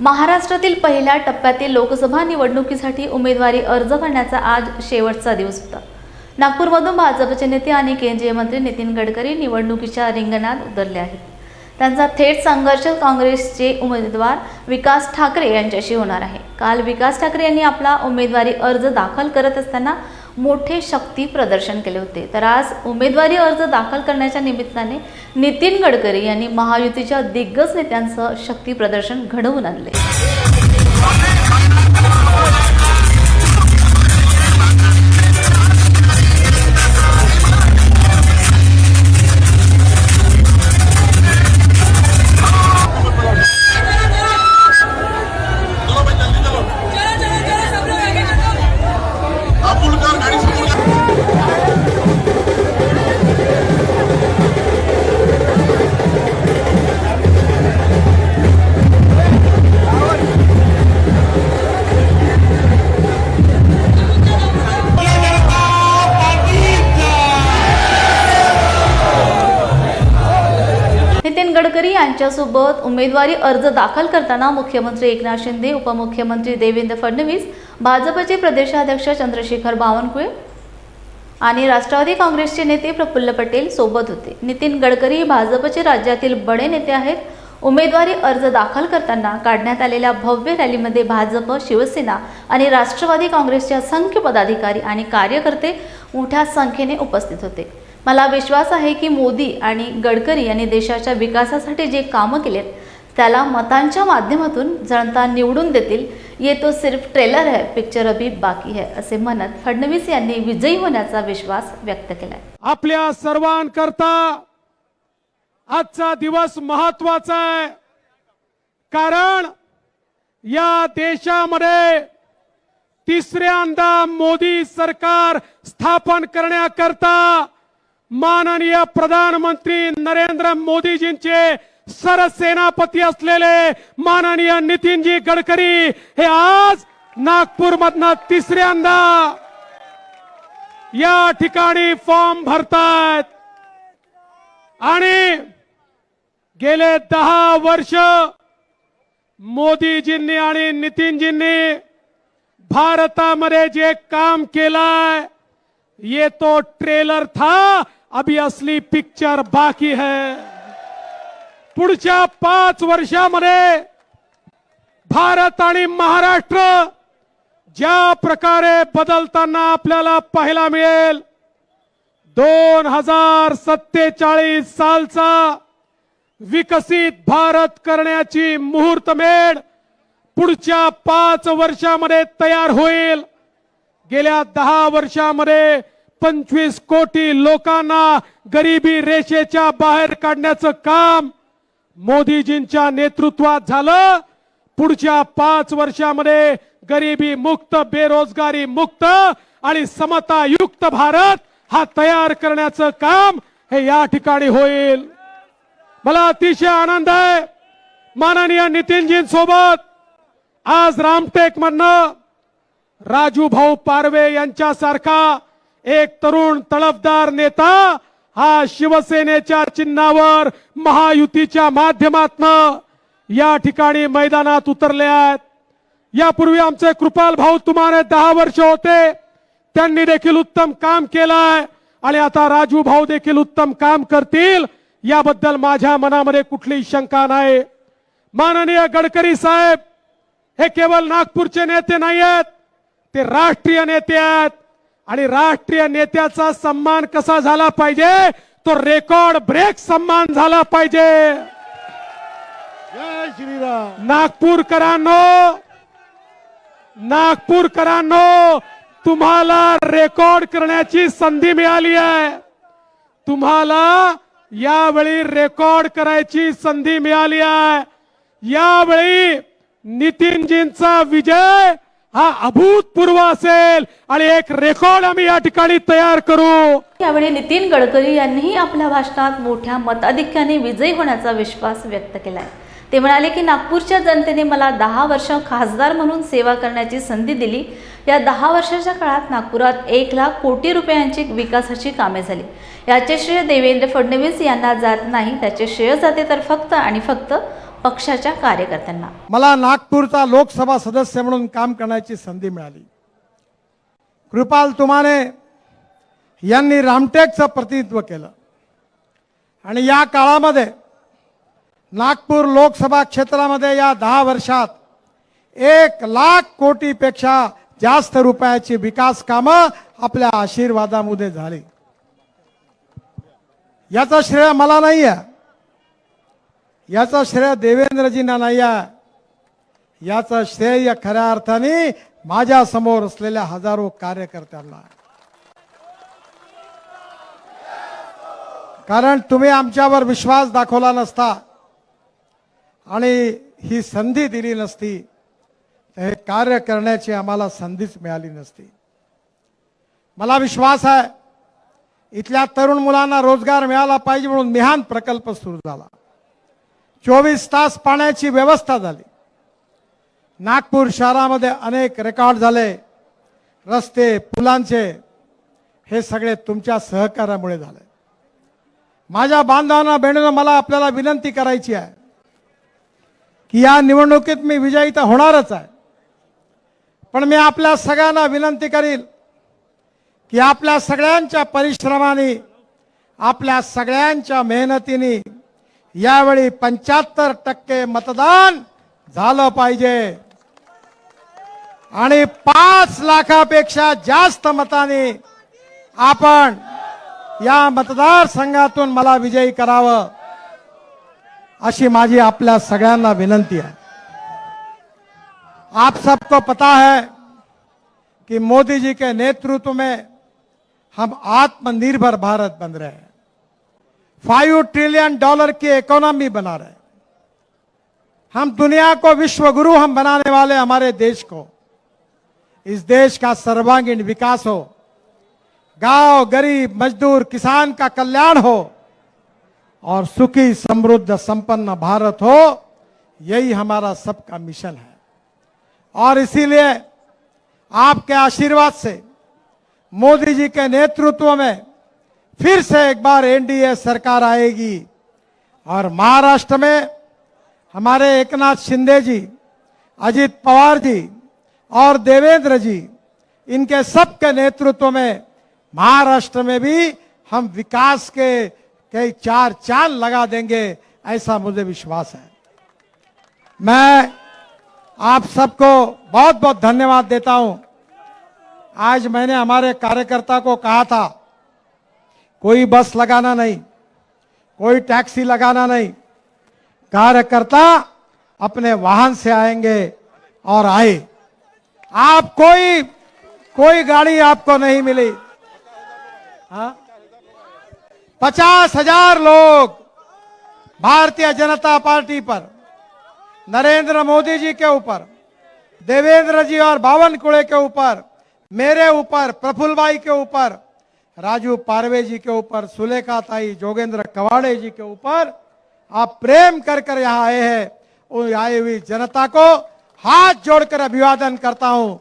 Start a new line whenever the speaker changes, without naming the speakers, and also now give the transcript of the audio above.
महाराष्ट्रातील पहिल्या टप्प्यातील लोकसभा निवडणुकीसाठी उमेदवारी अर्ज करण्याचा आज शेवटचा दिवस होता. नागपूरमधून भाजपचे नेते आणि केंद्रीय मंत्री नितीन गडकरी निवडणुकीच्या रिंगणात उतरले आहेत. त्यांचा थेट संघर्ष काँग्रेसचे उमेदवार विकास ठाकरे यांच्याशी होणार आहे. काल विकास ठाकरे यांनी आपला उमेदवारी अर्ज दाखल करत असताना मोठे शक्ती प्रदर्शन केले होते. तर आज उमेदवारी अर्ज दाखल करण्याच्या निमित्ताने नितीन गडकरी यांनी महायुतीच्या दिग्गज नेत्यांसह शक्ती प्रदर्शन घडवून आणले. यांच्यासोबत उमेदवारी अर्ज दाखल करताना मुख्यमंत्री एकनाथ शिंदे उपमुख्यमंत्री देवेंद्र फडणवीस भाजपचे प्रदेशाध्यक्ष चंद्रशेखर बावनकुळे आणि राष्ट्रवादी काँग्रेसचे नेते प्रफुल्ल पटेल सोबत होते. नितीन गडकरी हे भाजपचे राज्यातील बडे नेते आहेत. उमेदवारी अर्ज दाखल करताना काढण्यात आलेल्या भव्य रॅलीमध्ये भाजप शिवसेना आणि राष्ट्रवादी काँग्रेसचे असंख्य पदाधिकारी आणि कार्यकर्ते मोठ्या संख्येने उपस्थित होते. मला विश्वास आहे की मोदी आणि गडकरी यांनी देशाच्या विकासासाठी जे कामं केलेत त्याला मतांच्या माध्यमातून जनता निवडून देतील ये तो सिर्फ ट्रेलर है पिक्चर अभी बाकी है असे म्हणत फडणवीस यांनी विजयी होण्याचा विश्वास व्यक्त केलाय.
आपल्या सर्वांकरता आजचा दिवस महत्त्वाचा आहे. कारण या देशामध्ये तिसऱ्यांदा मोदी सरकार स्थापन करण्याकरता माननीय प्रधानमंत्री नरेंद्र मोदीजींचे सरसेनापती असलेले माननीय नितीनजी गडकरी हे आज नागपूर मधनं तिसऱ्यांदा या ठिकाणी फॉर्म भरतायत. आणि गेले दहा वर्ष मोदीजींनी आणि नितीनजींनी भारतामध्ये जे काम केलाय ये तो ट्रेलर था अभी असली पिक्चर बाकी है. पुढच्या पाच वर्षामध्ये भारत आणि महाराष्ट्र ज्या प्रकारे बदलताना आपल्याला पाहायला मिळेल दोन हजार सत्तेचाळीस सालचा विकसित भारत करण्याची मुहूर्तमेढ पुढच्या पाच वर्षामध्ये तयार होईल. गेल्या दहा वर्षामध्ये पंचवीस कोटी लोकांना गरिबी रेषेच्या बाहेर काढण्याचं काम मोदीजींच्या नेतृत्वात झालं. पुढच्या पाच वर्षामध्ये गरिबी मुक्त बेरोजगारी मुक्त आणि समतायुक्त भारत हा तयार करण्याचं काम हे या ठिकाणी होईल. मला अतिशय आनंद आहे. माननीय नितीनजींसोबत आज रामटेक म्हणणं राजू भाऊ पारवे यांच्यासारखा एक तरुण तळपदार नेता हा शिवसेनेच्या चिन्हावर महायुतीच्या माध्यमातनं या ठिकाणी मैदानात उतरले आहेत. यापूर्वी आमचे कृपाल भाऊ तुम्हाला दहा वर्ष होते. त्यांनी देखील उत्तम काम केलंय आणि आता राजू भाऊ देखील उत्तम काम करतील याबद्दल माझ्या मनामध्ये कुठलीही शंका नाही. माननीय गडकरी साहेब हे केवळ नागपूरचे नेते नाही आहेत ते राष्ट्रीय नेते आहेत. आणि राष्ट्रीय नेत्याचा सन्मान कसा झाला पाहिजे? तो रेकॉर्ड ब्रेक सन्मान झाला पाहिजे. नागपूरकरांनो नागपूरकरांनो तुम्हाला रेकॉर्ड करण्याची संधी मिळाली आहे. तुम्हाला यावेळी रेकॉर्ड करायची संधी मिळाली आहे. यावेळी नितीनजींचा विजय हा अभूतपूर्व असेल. आणि एक रेकॉर्ड आम्ही या ठिकाणी तयार करू.
यावेळी नितीन गडकरी यांनीही आपल्या भाषणात मोठ्या मताधिक्याने विजयी होण्याचा विश्वास व्यक्त केलाय. ते म्हणाले की नागपूरच्या जनतेने मला दहा वर्ष खासदार म्हणून सेवा करण्याची संधी दिली. या दहा वर्षाच्या काळात नागपुरात एक लाख कोटी रुपयांची विकासाची कामे झाली. याचे श्रेय देवेंद्र फडणवीस यांना जात नाही. त्याचे श्रेय जाते तर फक्त आणि फक्त पक्षाच्या कार्यकर्त्यांना.
मला नागपूरचा लोकसभा सदस्य म्हणून काम करण्याची संधी मिळाली. कृपाल तुमाने यांनी रामटेकचं प्रतिनिधित्व केलं. आणि या काळामध्ये नागपूर लोकसभा क्षेत्रामध्ये या दहा वर्षात एक लाख कोटीपेक्षा जास्त रुपयाची विकास कामं आपल्या आशीर्वादामध्ये झाली. याचं श्रेय मला नाही आहे याचा श्रेय देवेंद्रजींना नाही आहे श्रेय खऱ्या अर्थाने माझ्यासमोर असलेल्या हजारो कार्यकर्त्यांना. कारण तुम्ही आमच्यावर विश्वास दाखवला नसता. आणि ही संधी दिली नसती तर हे कार्य करण्याची आम्हाला संधीच मिळाली नसती. मला विश्वास आहे इथल्या तरुण मुलांना रोजगार मिळाला पाहिजे म्हणून मिहान प्रकल्प सुरू झाला. चोवीस तास पाण्याची व्यवस्था झाली. नागपूर शहरामध्ये अनेक रेकॉर्ड झाले. रस्ते पुलांचे हे सगळे तुमच्या सहकार्यामुळे झाले. माझ्या बांधवांना बहिणीनं मला आपल्याला विनंती करायची आहे की या निवडणुकीत मी विजयी तर होणारच आहे. पण मी आपल्या सगळ्यांना विनंती करील की आपल्या सगळ्यांच्या परिश्रमाने आपल्या सगळ्यांच्या मेहनतीने यावेळी पंच्याहत्तर टक्के मतदान झालं पाहिजे. आणि पाच लाखापेक्षा जास्त मताने आपण या मतदारसंघातून मला विजयी करावं अशी माझी आपल्या सगळ्यांना विनंती आहे. आप सबको पता है कि मोदी जी के नेतृत्व में हम आत्मनिर्भर भारत बन रहे हैं। फाइव ट्रिलियन डॉलर की इकोनॉमी बना रहे हम दुनिया को विश्व गुरु हम बनाने वाले हमारे देश को। इस देश का सर्वांगीण विकास हो। गाँव, गरीब, मजदूर, किसान का कल्याण हो। और सुखी, समृद्ध, संपन्न भारत हो। यही हमारा सबका मिशन है। और इसीलिए आपके आशीर्वाद से मोदी जी के नेतृत्व में फिर से एक बार एनडीए सरकार आएगी। और महाराष्ट्र में हमारे एकनाथ शिंदे जी, अजित पवार जी और देवेंद्र जी, इनके सबके नेतृत्व में महाराष्ट्र में भी हम विकास के कई चार चाँद लगा देंगे, ऐसा मुझे विश्वास है। मैं आप सबको बहुत बहुत धन्यवाद देता हूँ। आज मैंने हमारे कार्यकर्ता को कहा था कोई बस लगाना नहीं, कोई टैक्सी लगाना नहीं। कार्यकर्ता अपने वाहन से आएँगे और आए। आप कोई कोई गाड़ी आपको नहीं मिली। हाँ? पचास हज़ार लोग भारतीय जनता पार्टी पर, नरेंद्र मोदी जी के ऊपर, देवेंद्र जी और बावन कुड़े के ऊपर, मेरे ऊपर, प्रफुल्ल भाई के ऊपर राजू पारवे जी के ऊपर, सुलेखा ताई जोगेंद्र कवाड़े जी के ऊपर, आप प्रेम कर कर यहाँ आए हैं। आई हुई जनता को हाथ जोड़कर अभिवादन करता हूँ।